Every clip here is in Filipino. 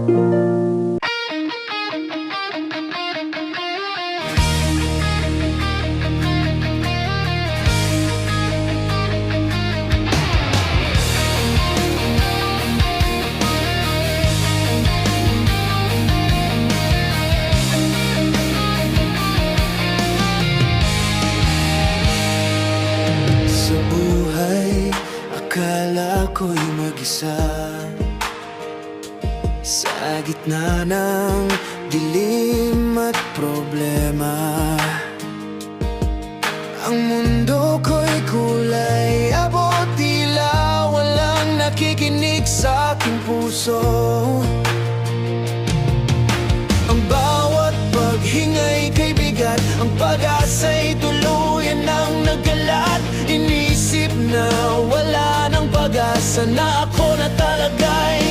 Sa buhay, akala ko'y mag-isa Sa gitna ng dilim at problema Ang mundo ko'y kulay abot tila Walang nakikinig sa aking puso. Ang bawat paghingay kay bigat Ang pag-asa'y tuluyan ng nagalat. Inisip na wala ng pag-asa Na ako na talaga'y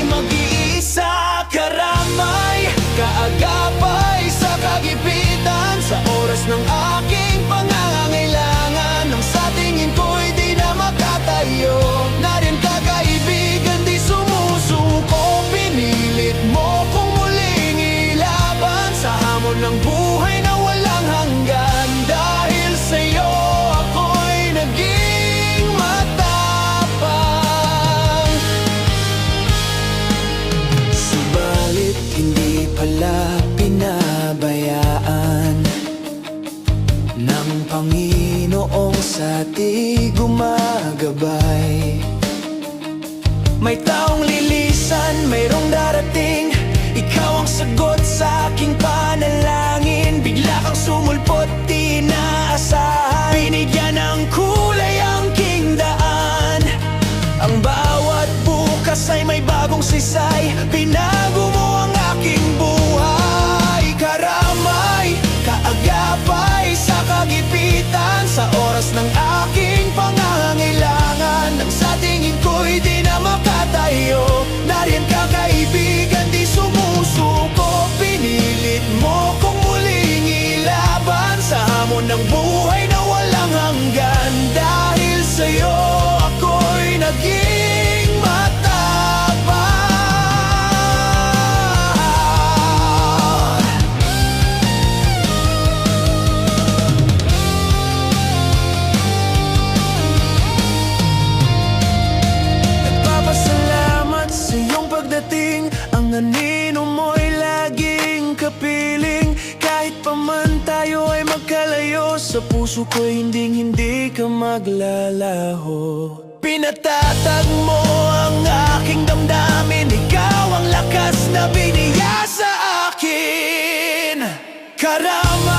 sa kagipitan Sa oras ng aking pangangailangan. Nang sa tingin ko'y di na makatayo. Na rin kakaibigan di sumusuko. Pinilit mo kung muling ilaban Sa hamon ng buhay na walang hanggan. Dahil sa'yo ako'y naging matapang. Subalit hindi pala di gumagabay. May taong lilisan, mayroong darating buhay na walang hanggan Dahil sa'yo ako'y naging matapang Nagpapasalamat sa iyong pagdating. Ang anino mo'y laging kapiling. Kahit pa man tayo ay sa'yo Sa puso ko hindi hindi ka maglalaho. Pinatatag mo ang aking damdamin Ikaw ang lakas na biniya sa akin. Karama